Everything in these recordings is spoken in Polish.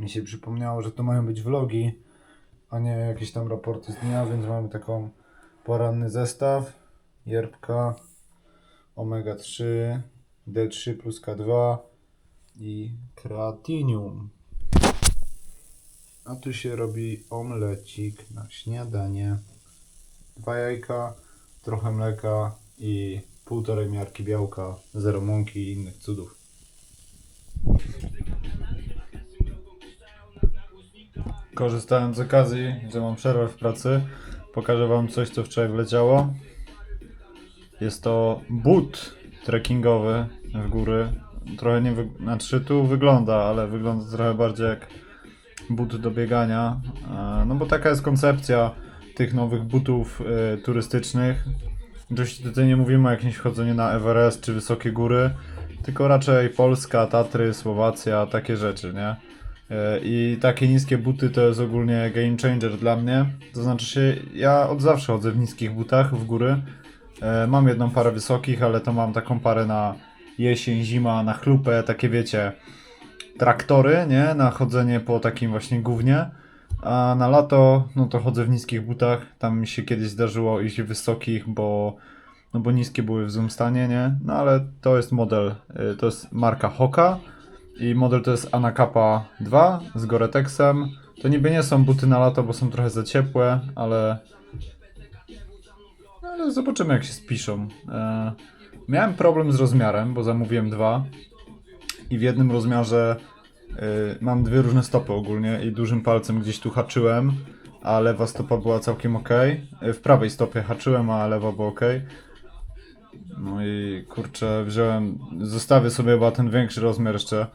mi się przypomniało, że to mają być vlogi, a nie jakieś tam raporty z dnia, więc mamy taką poranny zestaw. Jerbka, omega 3, D3 plus K2 i kreatinium. A tu się robi omlecik na śniadanie. Dwa jajka, trochę mleka i półtorej miarki białka, zero mąki i innych cudów. Korzystając z okazji, że mam przerwę w pracy, pokażę Wam coś, co wczoraj wleciało. Jest to but trekkingowy w góry. Trochę nie, wy... znaczy tu wygląda, ale wygląda trochę bardziej jak but do biegania. E, No bo taka jest koncepcja tych nowych butów e, turystycznych. Oczywiście tutaj nie mówimy o jakimś chodzeniu na Everest czy wysokie góry, tylko raczej Polska, Tatry, Słowacja, takie rzeczy, nie? E, I takie niskie buty to jest ogólnie game changer dla mnie. To znaczy się, ja od zawsze chodzę w niskich butach w góry. E, Mam jedną parę wysokich, ale to mam taką parę na jesień, zima, na chlupę, takie wiecie, traktory, nie? Na chodzenie po takim właśnie gównie. A na lato, no to chodzę w niskich butach. Tam mi się kiedyś zdarzyło iść w wysokich, bo, no bo niskie były w złym stanie, nie? No ale to jest model, y, to jest marka Hoka i model to jest Anacapa 2 z Gore-Texem. To niby nie są buty na lato, bo są trochę za ciepłe, ale ale zobaczymy jak się spiszą. E, miałem problem z rozmiarem, bo zamówiłem dwa i w jednym rozmiarze y, mam dwie różne stopy ogólnie i dużym palcem gdzieś tu haczyłem, a lewa stopa była całkiem ok. W prawej stopie haczyłem, a lewa była ok. No i kurczę, wziąłem, zostawię sobie chyba ten większy rozmiar jeszcze,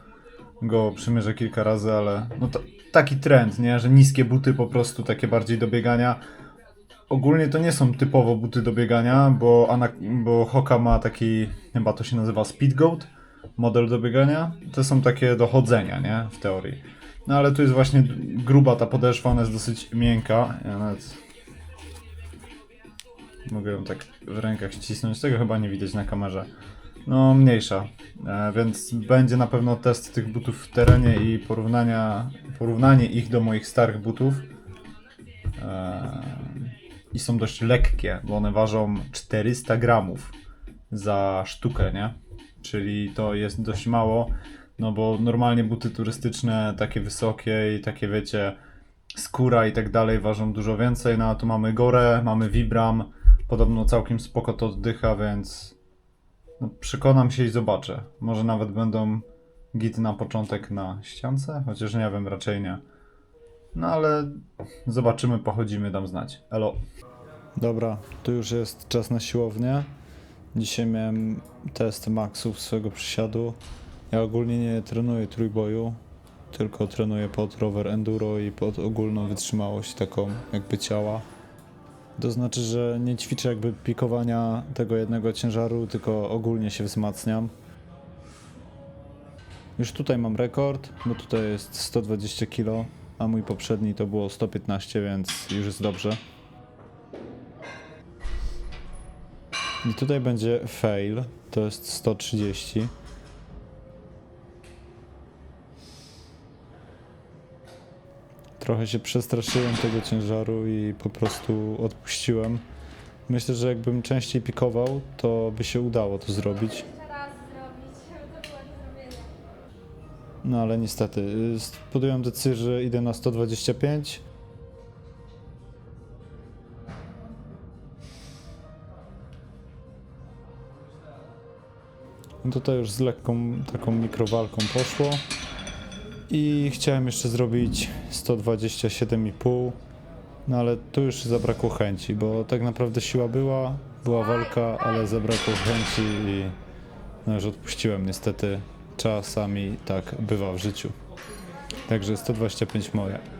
go przymierzę kilka razy, ale no to taki trend, nie, że niskie buty po prostu takie bardziej do biegania. Ogólnie to nie są typowo buty do biegania, bo, Ana, bo Hoka ma taki, chyba to się nazywa Speedgoat, model do biegania. To są takie do chodzenia, nie? W teorii. No ale tu jest właśnie gruba ta podeszwa, ona jest dosyć miękka. Ja nawet mogę ją tak w rękach ścisnąć, tego chyba nie widać na kamerze. No mniejsza, e, więc będzie na pewno test tych butów w terenie i porównania, porównanie ich do moich starych butów. E, I są dość lekkie, bo one ważą 400 gramów za sztukę, nie? Czyli to jest dość mało, no bo normalnie buty turystyczne, takie wysokie i takie wiecie, skóra i tak dalej ważą dużo więcej, no a tu mamy Gore, mamy Vibram, podobno całkiem spoko to oddycha, więc no, przekonam się i zobaczę. Może nawet będą git na początek na ściance, chociaż nie wiem, raczej nie. No ale zobaczymy, pochodzimy, dam znać. Elo. Dobra, tu już jest czas na siłownię. Dzisiaj miałem test maksów swojego przysiadu. Ja ogólnie nie trenuję trójboju, tylko trenuję pod rower enduro i pod ogólną wytrzymałość taką jakby ciała. To znaczy, że nie ćwiczę jakby pikowania tego jednego ciężaru, tylko ogólnie się wzmacniam. Już tutaj mam rekord, bo tutaj jest 120 kg, a mój poprzedni to było 115, więc już jest dobrze. I tutaj będzie fail, to jest 130. Trochę się przestraszyłem tego ciężaru i po prostu odpuściłem. Myślę, że jakbym częściej pikował, to by się udało to zrobić. No ale niestety, y, podjąłem decyzję, że idę na 125. No Tutaj już z lekką taką mikrowalką poszło. I chciałem jeszcze zrobić 127,5. No ale tu już zabrakło chęci, bo tak naprawdę siła była, była walka, ale zabrakło chęci i no już odpuściłem niestety. Czasami tak bywa w życiu. Także 125 moje.